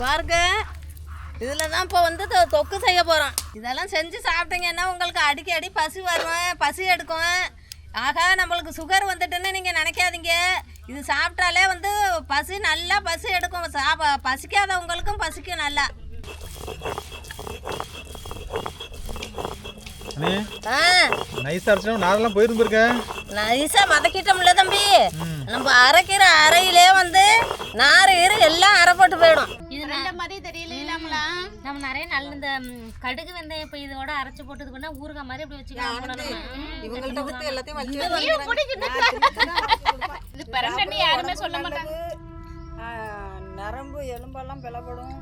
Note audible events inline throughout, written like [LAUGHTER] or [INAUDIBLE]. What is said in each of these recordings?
பாருங்க. இதில் தான் இப்போ வந்து தொக்கு செய்ய போகிறோம் இதெல்லாம் செஞ்சு சாப்பிட்டீங்கன்னா உங்களுக்கு அடிக்கடி பசி வரும்? பசி எடுக்கும்? ஆகா நம்மளுக்கு சுகர் வந்துட்டுன்னு நீங்கள் நினைக்காதீங்க. இது சாப்பிட்டாலே வந்து பசி நல்லா பசி எடுக்கும். சாப்ப பசிக்காதவங்களுக்கும் பசிக்கும் நல்லா. நைஸாக அரைச்சினா நாரெல்லாம் வதக்கிட்டோம்ல தம்பி. நம்ம அரைக்கிற அரையிலே வந்து நார் ஈரு எல்லாம் அரைப்பட்டு போயிடும். இது ரெண்ட மாதிரி தெரியல இல்லாமலா? நம்ம நிறைய நல்ல இந்த கடுகு வெந்தயம் இப்போ இதோட அரைச்சு போட்டது பண்ணா ஊறுகாய் மாதிரி அப்படி வச்சுக்கலாம் எல்லாத்தையும் இது யாருமே சொல்ல மாட்டாங்க. நரம்பு எலும்பெல்லாம் பிளப்படும்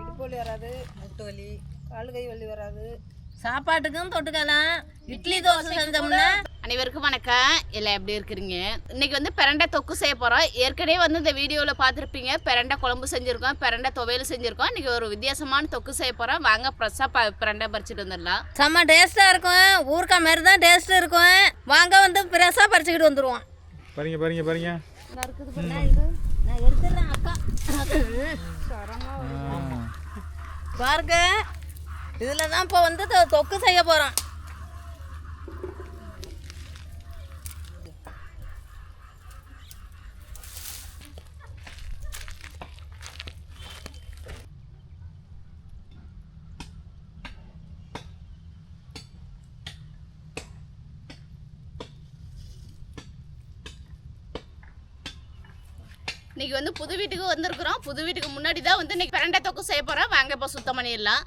இடுப்பு வலி வராது. முட்டு வலி கால் கை வலி வராது. சாப்பாட்டுக்கும் தொட்டுக்கலாம். இட்லி தோசை செஞ்சோம்னா அனைவருக்கும் வணக்கம். எல்லாம் எப்படி இருக்கிறீங்க? இன்னைக்கு வந்து பிரண்டை தொக்கு செய்ய போகிறோம் ஏற்கனவே வந்து இந்த வீடியோவில் பார்த்துருப்பீங்க. பிரண்டை குழம்பு செஞ்சுருக்கோம் பிரண்டை துவையல் செஞ்சுருக்கோம். இன்னைக்கு ஒரு வித்தியாசமான தொக்கு செய்ய போகிறோம் வாங்க ஃப்ரெஷ்ஷாக ப பிரண்டை பறிச்சுட்டு வந்துடலாம். செம்ம டேஸ்ட்டாக இருக்கும். ஊறுகாய் மாதிரி தான் டேஸ்ட் இருக்கும். வாங்க வந்து ஃப்ரெஷ்ஷாக பறிச்சுக்கிட்டு வந்துடுவோம் பாருங்க பாருங்க பாருங்க. நான் எடுத்துடுறேன் அக்கா. ஆ. பாருங்க. இதில் தான் இப்போ வந்து தொக்கு செய்ய போகிறோம் இன்னைக்கு வந்து புது வீட்டுக்கு வந்திருக்கிறோம். புது வீட்டுக்கு முன்னாடி தான் வந்து இன்னைக்கு பிரண்டை தொக்கு செய்ய போகிறோம் வாங்க இப்போ சுத்தம் பண்ணிடலாம்.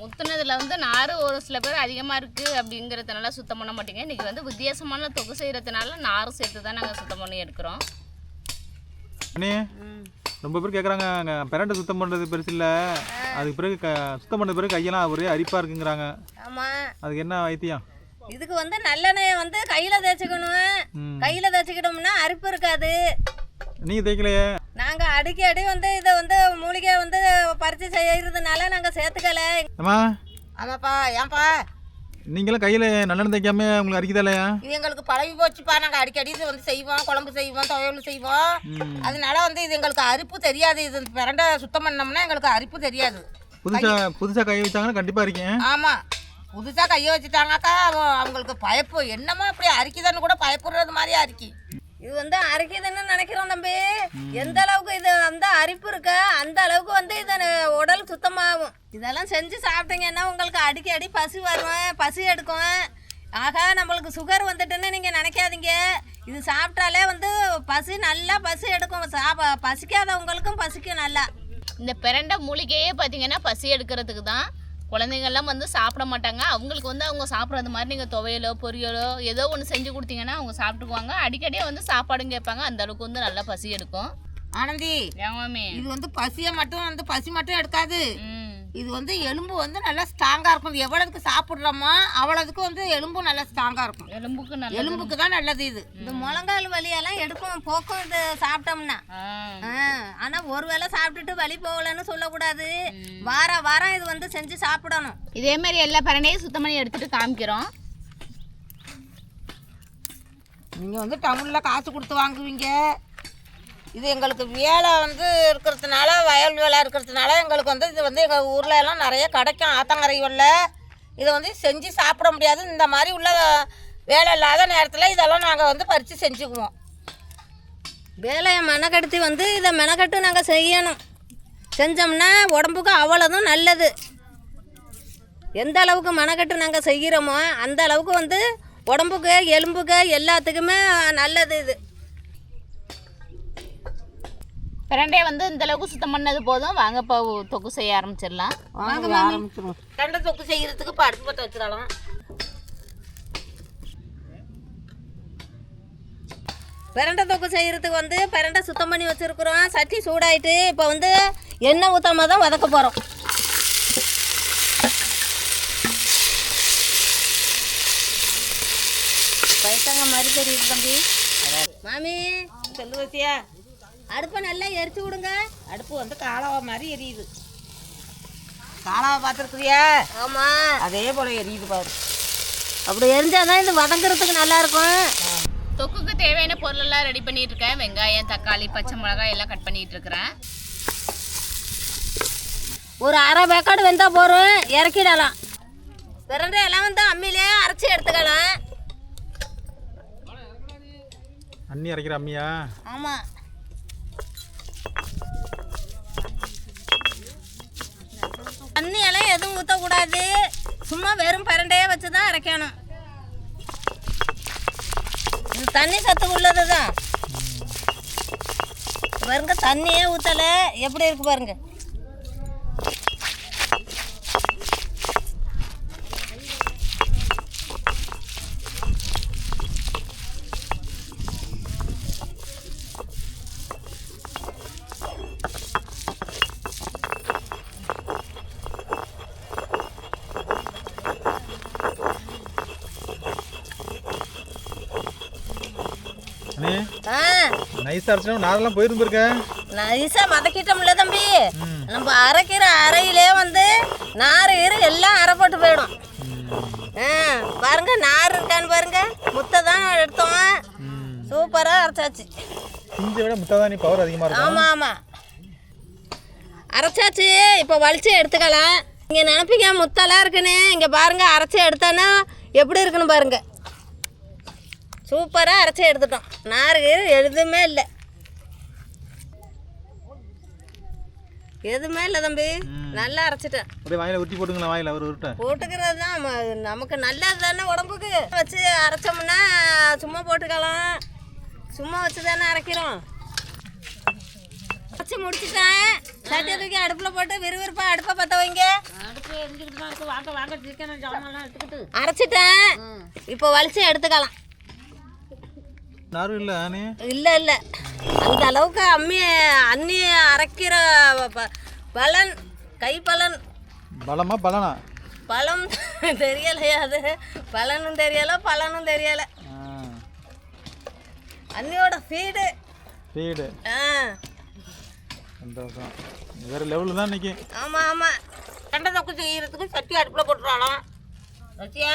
முத்துனதுல வந்து நார் ஒரு சில பேர் அதிகமாக இருக்குது அப்படிங்கிறதுனால சுத்தம் பண்ண மாட்டேங்க. இன்றைக்கி வந்து வித்தியாசமான தொக்கு செய்கிறதுனால நாரும் சேர்த்து தான் நாங்கள் சுத்தம் பண்ணி எடுக்கிறோம். அண்ணே ரொம்ப பேர் கேட்குறாங்க அங்கே பிரண்டை சுத்தம் பண்ணுறது பெருசு இல்லை. அதுக்கு பிறகு க சுத்தம் பண்ண பிறகு கையெல்லாம் ஒரே அரிப்பாக இருக்குங்கிறாங்க. ஆமாம் அதுக்கு என்ன வைத்தியம்? இதுக்கு வந்து நல்லெண்ணெயை வந்து கையில் தேய்ச்சிக்கணும். கையில் தேய்ச்சிக்கிட்டோம்னா அரிப்பு இருக்காது. நீங்கள் தேய்க்கலையே நாங்கள் அடிக்கடி வந்து இதை வந்து மூலிகை வந்து பறித்து செய்யறதுனால நாங்கள் சேர்த்துக்கல. அம்மா. ஆமாப்பா ஏன்பா? நீங்களும் கையில் நல்லெண்ணெய் தேய்க்காம உங்களுக்கு அரிக்குதா இல்லையா இது எங்களுக்கு பழகி போச்சுப்பா. நாங்கள் அடிக்கடி இது வந்து செய்வோம் குழம்பு செய்வோம் துவையல் செய்வோம். அதனால வந்து இது எங்களுக்கு அரிப்பு தெரியாது. இது பிரண்டை சுத்தம் பண்ணோம்னா எங்களுக்கு அரிப்பு தெரியாது. புதுசாக புதுசாக கை வச்சாங்கன்னா கண்டிப்பாக இருக்கேன் ஆமாம் புதுசாக கையை வச்சுட்டாங்கக்கா அவ- அவங்களுக்கு பயப்பு என்னமோ இப்படி அரிக்குதுன்னு கூட பயப்படுறது மாதிரி அரிக்கி. இது வந்து அரைக்குதுன்னு நினைக்கிறோம் தம்பி. எந்த அளவுக்கு இது அந்த அரிப்பு இருக்க? அந்த அளவுக்கு வந்து இது உடல் சுத்தமாகும். இதெல்லாம் செஞ்சு சாப்பிட்டீங்கன்னா உங்களுக்கு அடிக்கடி பசி வரும்? பசி எடுக்கும். ஆகா நம்மளுக்கு சுகர் வந்துட்டுன்னு நீங்கள் நினைக்காதீங்க. இது சாப்பிட்டாலே வந்து பசி நல்லா பசி எடுக்கும். சாப்ப பசிக்காதவங்களுக்கும் பசிக்கும் நல்லா. இந்த பிரண்டை மூலிகையே பார்த்தீங்கன்னா பசி எடுக்கிறதுக்கு தான் குழந்தைங்கள்லாம் வந்து சாப்பிட மாட்டாங்க. அவங்களுக்கு வந்து அவங்க சாப்பிட்றது மாதிரி நீங்கள் துவையலோ பொரியலோ ஏதோ ஒன்று செஞ்சு கொடுத்தீங்கன்னா அவங்க சாப்பிட்டுக்குவாங்க. அடிக்கடி வந்து சாப்பாடும் கேட்பாங்க. அந்த அளவுக்கு வந்து நல்லா பசி எடுக்கும். ஆனந்தி இது வந்து பசியை மட்டும் வந்து பசி மட்டும் எடுக்காது. இது வந்து எலும்பு வந்து நல்லா ஸ்ட்ராங்காக இருக்கும். இது எவ்வளவுக்கு சாப்பிட்றோமோ அவ்வளோதுக்கு வந்து எலும்பும் நல்லா ஸ்ட்ராங்காக இருக்கும். எலும்புக்கு நல்ல எலும்புக்கு தான் நல்லது இது. இந்த முழங்கால் வலியெல்லாம் எடுக்கும் போக்கும் இது சாப்பிட்டோம்னா. ஆ. ஆ, ஆனா ஒரு வேளை சாப்பிட்டுட்டு வலி போகலன்னு சொல்லக்கூடாது. வார வாரம் இது வந்து செஞ்சு சாப்பிடணும். இதே மாதிரி எல்லா பிரண்டையும் சுத்தம் பண்ணி எடுத்துட்டு காமிக்கிறோம். நீங்கள் வந்து டவுனில் காசு கொடுத்து வாங்குவீங்க. இது எங்களுக்கு வேலை வந்து இருக்கிறதுனால வயல் வேலை இருக்கிறதுனால எங்களுக்கு வந்து இது வந்து எங்கள் ஊரில் எல்லாம் நிறைய கிடைக்கும். ஆத்தங்கரை உள்ள இதை வந்து செஞ்சு சாப்பிட முடியாது. இந்த மாதிரி உள்ள வேலை இல்லாத நேரத்தில் இதெல்லாம் நாங்கள் வந்து பறித்து செஞ்சுக்குவோம். வேலையை மெனக்கெடுத்து வந்து இதை மெனக்கட்டு நாங்கள் செய்யணும். செஞ்சோம்னா உடம்புக்கு அவ்வளோதும் நல்லது. எந்த அளவுக்கு மெனக்கட்டு நாங்கள் செய்கிறோமோ அந்த அளவுக்கு வந்து உடம்புக்கு எலும்புக்கு எல்லாத்துக்குமே நல்லது இது. பிரண்டையை வந்து இந்த அளவுக்கு சுத்தம் பண்ணது போதும். வாங்க இப்போ தொக்கு செய்ய ஆரம்பிச்சிடலாம். வாங்க ஆரம்பிச்சிருவோம். ரெண்டை தொக்கு செய்கிறதுக்கு இப்போ அடுப்பு பற்ற வச்சிடலாம். பிரண்டை தொக்கு செய்கிறதுக்கு வந்து பிரண்டை சுத்தம் பண்ணி வச்சுருக்குறோம். சட்டி சூடாயிட்டு இப்போ வந்து எண்ணெய் ஊற்றாம தான் வதக்க போகிறோம் பைத்தங்க மாதிரி தெரியுது தம்பி. மாமி செல்லு வச்சியா அடுப்பை நல்லா எரிச்சு விடுங்க. அடுப்பு வந்து காலாவா மாதிரி எரியுது. காலாவா பார்த்துருக்குறியா? ஆமாம் அதே போல் எரியுது பாரு. அப்படி எரிஞ்சாதான் இது வதங்குறதுக்கு நல்லா இருக்கும். தொக்குக்கு தேவையான பொருளெல்லாம் ரெடி பண்ணிட்டு இருக்கேன் வெங்காயம் தக்காளி பச்சை மிளகாய் எல்லாம் கட் பண்ணிட்டு இருக்கிறேன் ஒரு அரை வேக்காடு வெந்தால் போகிறோம் இறக்கிடலாம். பிரண்டை எல்லாம் வந்து அம்மியிலே அரைச்சி எடுத்துக்கலாம். அண்ணி அரைக்கிற அம்மியா? ஆமாம் தண்ணி எல்லாம் எதுவும் ஊற்றக்கூடாது சும்மா வெறும் பரண்டையே வச்சு தான் அரைக்கணும். இது தண்ணி சத்து உள்ளது தான் பாருங்க தண்ணியே ஊற்றலை எப்படி இருக்கு பாருங்கள் அண்ணே ஆ நைஸாக அரைச்சினா நாரெல்லாம் போயிருந்து இருக்க நைஸாக வதக்கிட்டோம்ல தம்பி. நம்ம அரைக்கிற அறையிலே வந்து நார் ஈரு எல்லாம் அரை போட்டு போயிடும். ஆ பாருங்க நார் இருக்கான்னு பாருங்க. முத்தை தான் எடுத்தோம். சூப்பராக அரைச்சாச்சு. இஞ்சி விட முட்டைதானி பவர் அதிகமாக இருக்கும் ஆமாம் ஆமாம் அரைச்சாச்சு. இப்போ வலிச்சு எடுத்துக்கலாம். இங்கே நினப்பிங்க முத்தெல்லாம் இருக்குன்னு? இங்கே பாருங்க அரைச்சி எடுத்தோன்னா எப்படி இருக்குன்னு பாருங்க. சூப்பராக அரைச்சி எடுத்துட்டோம். நார் கீரு எதுவுமே இல்லை. எதுவுமே இல்லை தம்பி. நல்லா அரைச்சிட்டேன். அப்படியே வாயில உருட்டி போட்டுங்களா வாயில ஒரு உருட்டை. போட்டுக்கிறது தான் நமக்கு நல்லது தானே உடம்புக்கு? வச்சு அரைச்சோம்னா சும்மா போட்டுக்கலாம். சும்மா வச்சு தானே அரைக்கிறோம். அரைச்சி முடிச்சிட்டேன். சட்டியை தூக்கி அடுப்பில் போட்டு விறுவிறுப்பாக அடுப்பை பற்ற வைங்க. அரைச்சிட்டேன். இப்போ வலிச்சு எடுத்துக்கலாம். நாரும் இல்லை அண்ணே இல்லை இல்லை. அந்த அளவுக்கு அம்மி அண்ணி அரைக்கிற ப- பலன் கை பலன் பலமா பலனா? பலம் [LAUGHS] தெரியலையா அது. பலனும் தெரியலை பலனும் தெரியலை. அண்ணியோட ஃபீடு வீடு ஆ. சந்தோஷம். வேற லெவலில் தான் இன்னைக்கு. ஆமாம் ஆமாம் கண்டை தொக்கு செய்யறதுக்கு சட்டி அடுப்பில் போட்டுறாலாம் வச்சியா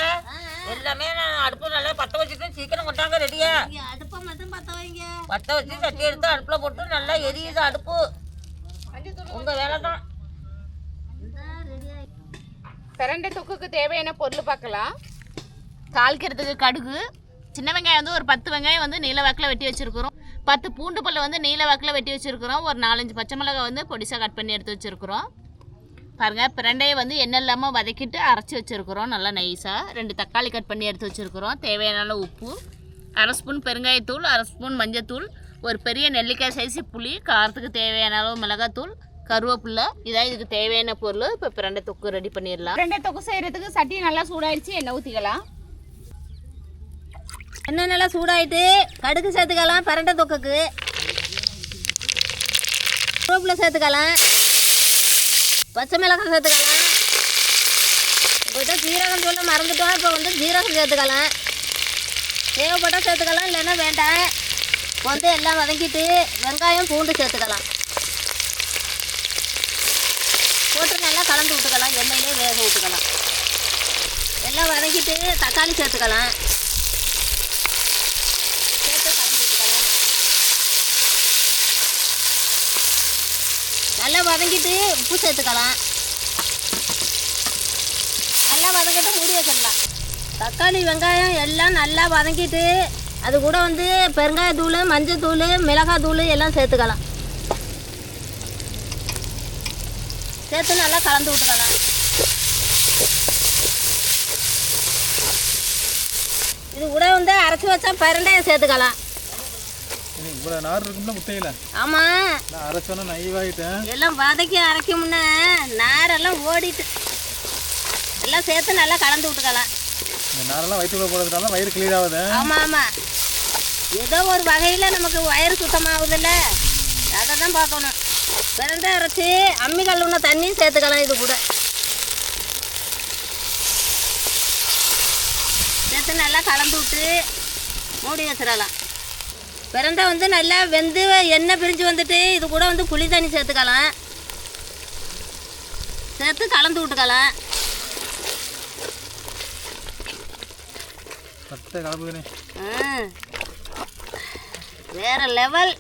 எல்லாமே நான் அடுப்பு நல்லா பற்ற வச்சுட்டு சீக்கிரம் கொண்டாங்க ரெடியா? வைங்க. பற்ற வச்சு சட்டி எடுத்து அடுப்பில் போட்டு நல்லா எரியுது அடுப்பு. உங்கள் வேலை தான் பிரண்டை தொக்குக்கு தேவையான பொருள் பார்க்கலாம். தாளிக்கிறதுக்கு கடுகு. சின்ன வெங்காயம் வந்து ஒரு பத்து வெங்காயம் வந்து நீல வாக்கில் வெட்டி வச்சுருக்குறோம். பத்து பூண்டு பல்ல வந்து நீல வாக்கில் வெட்டி வச்சுருக்குறோம். ஒரு நாலஞ்சு பச்சை மிளகாய் வந்து பொடிசாக கட் பண்ணி எடுத்து வச்சுருக்குறோம். பாருங்கள் பிரண்டையை வந்து எண்ணெய் இல்லாமல் வதக்கிட்டு அரைச்சி வச்சுருக்குறோம். நல்லா நைஸாக ரெண்டு தக்காளி கட் பண்ணி எடுத்து வச்சுருக்குறோம். தேவையான அளவு உப்பு. அரை ஸ்பூன் பெருங்காயத்தூள் அரை ஸ்பூன் மஞ்சத்தூள் ஒரு பெரிய நெல்லிக்காய் சைஸு புளி காரத்துக்கு தேவையான அளவு மிளகாத்தூள் கருவேப்பிலை. இதான் இதுக்கு தேவையான பொருள். இப்போ பிரண்டை தொக்கு ரெடி பண்ணிடலாம். பிரண்டை தொக்கு செய்கிறதுக்கு சட்டி நல்லா சூடாயிடுச்சு எண்ணெய் ஊற்றிக்கலாம் எண்ணெய் நல்லா சூடாயிட்டு கடுகு சேர்த்துக்கலாம் பரண்டை தொக்குக்கு. கருவேப்பிலை சேர்த்துக்கலாம். பச்சை மிளகாய் சேர்த்துக்கலாம். உங்கள்கிட்ட ஜீரகம் சொல்ல மறந்துட்டோம் இப்போ வந்து ஜீரகம் சேர்த்துக்கலாம். தேவைப்பட்டால் சேர்த்துக்கலாம் இல்லைன்னா வேண்டாம். வந்து எல்லாம் வதங்கிட்டு வெங்காயம் பூண்டு சேர்த்துக்கலாம். போட்டு நல்லா கலந்து விட்டுக்கலாம் எண்ணெயிலே வேக விட்டுக்கலாம். எல்லாம் வதக்கிட்டு தக்காளி சேர்த்துக்கலாம். சேர்த்து கலந்து விட்டுக்கலாம். நல்லா வதங்கிட்டு உப்பு சேர்த்துக்கலாம். நல்லா வதங்கிட்டு மூடி வச்சிடலாம். தக்காளி வெங்காயம் எல்லாம் நல்லா வதங்கிட்டு அது கூட வந்து பெருங்காயத்தூள் மஞ்சத்தூள் மிளகாத்தூள் எல்லாம் சேர்த்துக்கலாம். சேர்த்து நல்லா கலந்து விட்டுக்கலாம். இது கூட வந்து அரைச்சி வச்சா பரண்டையை சேர்த்துக்கலாம். இவ்வளோ நார் இருக்கும்ல முட்டையில்? ஆமாம் நான் அரைச்சோன்னே நைவாயிட்டேன். எல்லாம் வதக்கி அரைக்கும்னா நாரெல்லாம் ஓடிட்டு எல்லாம் சேர்த்து நல்லா கலந்து விட்டுக்கலாம். இந்த நாரெல்லாம் வயிற்றுக்குள்ள போகிறதுனால வயிறு கிளியர் ஆகுது. ஆமாம் ஆமாம் ஏதோ ஒரு வகையில் நமக்கு வயிறு சுத்தமாகுதுல்ல. அதை தான் பார்க்கணும். பிறந்த அரைச்சி அம்மி கல்லுன தண்ணியும் சேர்த்துக்கலாம் இது கூட. சேர்த்து நல்லா கலந்து விட்டு மூடி வச்சிடலாம். பிறந்த வந்து நல்லா வெந்து எண்ணெய் பிரிஞ்சு வந்துட்டு இது கூட வந்து புளி தண்ணி சேர்த்துக்கலாம். சேர்த்து கலந்து விட்டுக்கலாம். சட்டை கலப்புதுனே. வேற லெவல்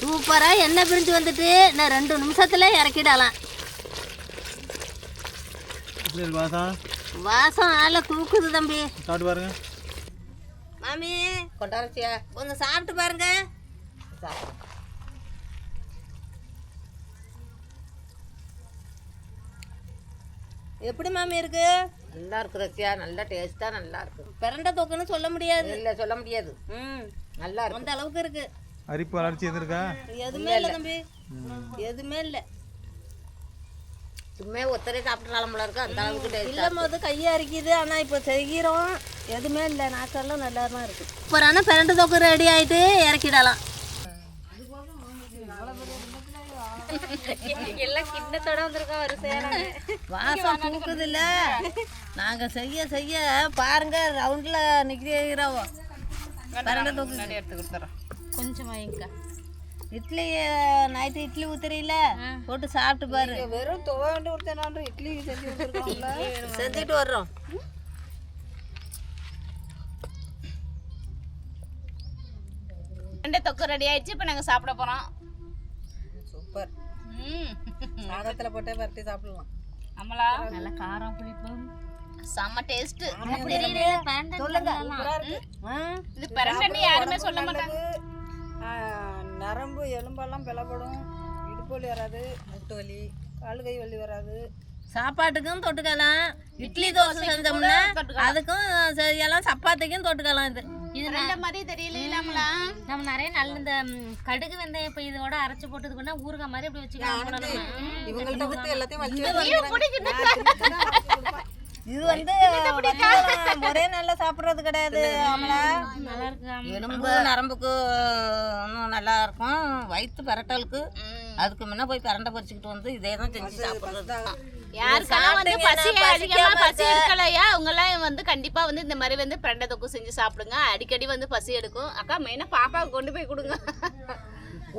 சூப்பராக எண்ணெய் பிரிஞ்சு வந்துட்டு நான் ரெண்டு நிமிஷத்துல இறக்கிடலாம். வாசம்? வாசம் ஆள தூக்குது தம்பி. சாப்பிட்டு பாருங்க. மாமி கொண்டாரச்சியா கொஞ்சம் சாப்பிட்டு பாருங்க. எப்படி மாமி இருக்கு? நல்லா இருக்கு ரசியா நல்லா டேஸ்ட்டாக நல்லா இருக்கு. பிரண்ட தொக்குன்னு சொல்ல முடியாது. இல்லை சொல்ல முடியாது. ம். நல்லா இருக்கு. அந்த அளவுக்கு இருக்கு. அரிப்பு வளர்ச்சி எதுவும் இருக்கா எதுவுமே இல்லை. தம்பி. எதுவுமே இல்லை. சும்மா ஒத்தரே சாப்பிட்றாலும் இருக்கு அந்த அளவுக்கு டேஸ்ட் இல்லை போது கையை அரிக்குது. ஆனால் இப்போ செய்கிறோம். எதுவுமே இல்லை. நாக்கெல்லாம் நல்லா தான் இருக்கு. சூப்பரான பிரண்டு தொக்கு ரெடி ஆயிட்டு இறக்கிடலாம். எல்லாம் கிண்ணத்தோட வந்திருக்கோம் வரிசையான வாசம் தூக்குது இல்ல நாங்க செய்ய செய்ய பாருங்க ரவுண்ட்ல தொக்கு எடுத்து கொடுத்துறோம். கொஞ்சம் வாங்கிக்கா இட்லி நைட்டு இட்லி ஊத்துறீல போட்டு சாப்பிட்டு பாரு. வெறும் துவண்டு இட்லி செஞ்சு செஞ்சுட்டு வர்றோம். ரெண்டு தொக்கு ரெடி ஆயிடுச்சு இப்போ நாங்கள் சாப்பிட போகிறோம் சாதத்தில் போட்டே பரட்டி சாப்பிடலாம். அமலா? நல்லா காரம் புளிப்பும். செம்ம டேஸ்ட்டு சொல்லுங்க இது பரண்டன்னு யாருமே சொல்ல மாட்டாங்க. நரம்பு எலும்பெல்லாம் பிளப்படும் இடுப்பு வலி வராது முட்டு வலி கால் கை வலி வராது. சாப்பாட்டுக்கும் தொட்டுக்கலாம். இட்லி தோசை செஞ்சோம்னா அதுக்கும் செய்யலாம் சப்பாத்திக்கும் தொட்டுக்கலாம் இது. இது ரெண்ட மாதிரி தெரியல இல்லாமலா? நம்ம நிறைய நல்ல இந்த கடுகு வெந்தயம் இப்போ இதோட அரைச்சு போட்டது பண்ணா ஊறுகாய் மாதிரி அப்படி வச்சுக்கலாம் இவங்கள்ட்ட எல்லாத்தையும் இது வந்து ஒரே நல்லா சாப்பிடுறது கிடையாது இருக்கு எலும்பு நரம்புக்கு இன்னும் நல்லா இருக்கும். வயிற்று பரட்டலுக்கு. அதுக்கு முன்ன போய் பரண்டை பறிச்சுக்கிட்டு வந்து இதே தான் செஞ்சு சாப்பிட்றது. யாருக்கெல்லாம் வந்து பசி அதிகமா பசி இருக்கலையா அவங்க எல்லாம் வந்து கண்டிப்பா வந்து இந்த மாதிரி வந்து பிரண்டை தொக்கு செஞ்சு சாப்பிடுங்க. அடிக்கடி வந்து பசி எடுக்கும். அக்கா மெயினா பாப்பாவுக்கு கொண்டு போய் கொடுங்க.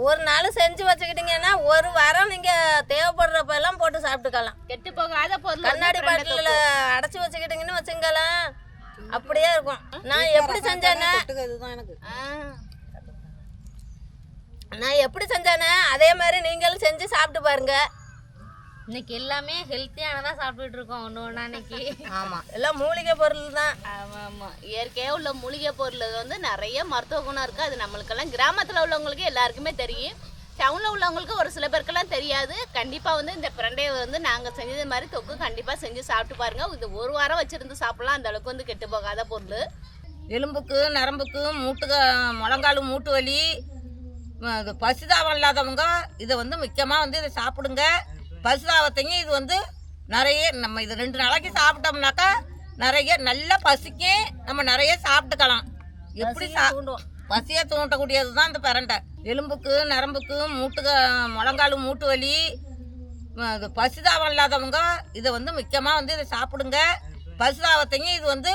ஒரு நாள் செஞ்சு வச்சுக்கிட்டீங்கன்னா ஒரு வாரம் நீங்க தேவைப்படுறப்ப எல்லாம் போட்டு சாப்பிட்டுக்கலாம். கெட்டு போகாத பொருள் கண்ணாடி பாட்டில அடைச்சி வச்சுக்கிட்டீங்கன்னு வச்சுங்களேன் அப்படியே இருக்கும். நான் எப்படி செஞ்சேன்னா. நான் எப்படி செஞ்சேனே அதே மாதிரி நீங்களும் செஞ்சு சாப்பிட்டு பாருங்க. இன்னைக்கு எல்லாமே ஹெல்த்தியானதா சாப்பிட்டுட்டு இருக்கோம் ஒன்று ஒன்றா இன்னைக்கு. ஆமா. எல்லாம் மூலிகை பொருள் தான். ஆமா ஆமா. இயற்கையா உள்ள மூலிகை பொருள் வந்து நிறைய மருத்துவ குணம் இருக்கு. அது நம்மளுக்கெல்லாம் கிராமத்துல உள்ளவங்களுக்கு எல்லாருக்குமே தெரியும். டவுன்ல உள்ளவங்களுக்கு ஒரு சில பேருக்கெல்லாம் தெரியாது. கண்டிப்பா வந்து இந்த பிரண்டையை வந்து நாங்க செஞ்சது மாதிரி தொக்கு கண்டிப்பா செஞ்சு சாப்பிட்டு பாருங்க. இது ஒரு வாரம் வச்சிருந்து சாப்பிடலாம். அந்த அளவுக்கு வந்து கெட்டு போகாத பொருள். எலும்புக்கு நரம்புக்கு மூட்டுக முழங்கால் மூட்டு வலி பசுதாபம் இல்லாதவங்க இதை வந்து முக்கியமாக வந்து இதை சாப்பிடுங்க. பசுதாபத்தையும் இது வந்து நிறைய நம்ம இது ரெண்டு நாளைக்கு சாப்பிட்டோம்னாக்கா நிறைய நல்ல பசிக்கு நம்ம நிறைய சாப்பிட்டுக்கலாம். எப்படி சா பசியை தூண்டக்கூடியது தான் இந்த பிரண்டை. எலும்புக்கு நரம்புக்கு மூட்டுக முழங்கால் மூட்டு வலி இது பசுதாபம் இல்லாதவங்க இதை வந்து முக்கியமாக வந்து இதை சாப்பிடுங்க. பசுதாபத்தையும் இது வந்து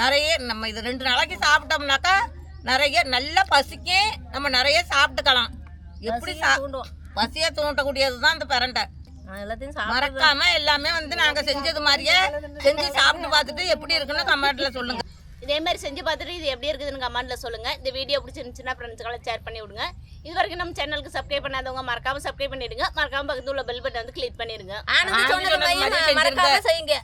நிறைய நம்ம இது ரெண்டு நாளைக்கு சாப்பிட்டோம்னாக்கா நிறைய நல்ல பசிக்கு நம்ம நிறைய சாப்பிட்டுக்கலாம். எப்படி சா பசியை தூண்டக்கூடியது தான் இந்த பிரண்டை. எல்லாத்தையும் மறக்காம எல்லாமே வந்து நாங்க செஞ்சது மாதிரியே செஞ்சு சாப்பிட்டு பார்த்துட்டு எப்படி இருக்குன்னு கமெண்ட்ல சொல்லுங்க. இதே மாதிரி செஞ்சு பார்த்துட்டு இது எப்படி இருக்குதுன்னு கமெண்ட்ல சொல்லுங்க. இந்த வீடியோ பிடிச்சிருந்துச்சுன்னா ஃப்ரெண்ட்ஸ்க்கெல்லாம் ஷேர் பண்ணி விடுங்க. இது வரைக்கும் நம்ம சேனலுக்கு சப்ஸ்கிரைப் பண்ணாதவங்க மறக்காம சப்ஸ்கிரைப் பண்ணிடுங்க. மறக்காம பக்கத்துல உள்ள பெல் பட்டன் வந்து கிளிக் பண்ணிடுங்க. மறக்காம. செய்யுங்க.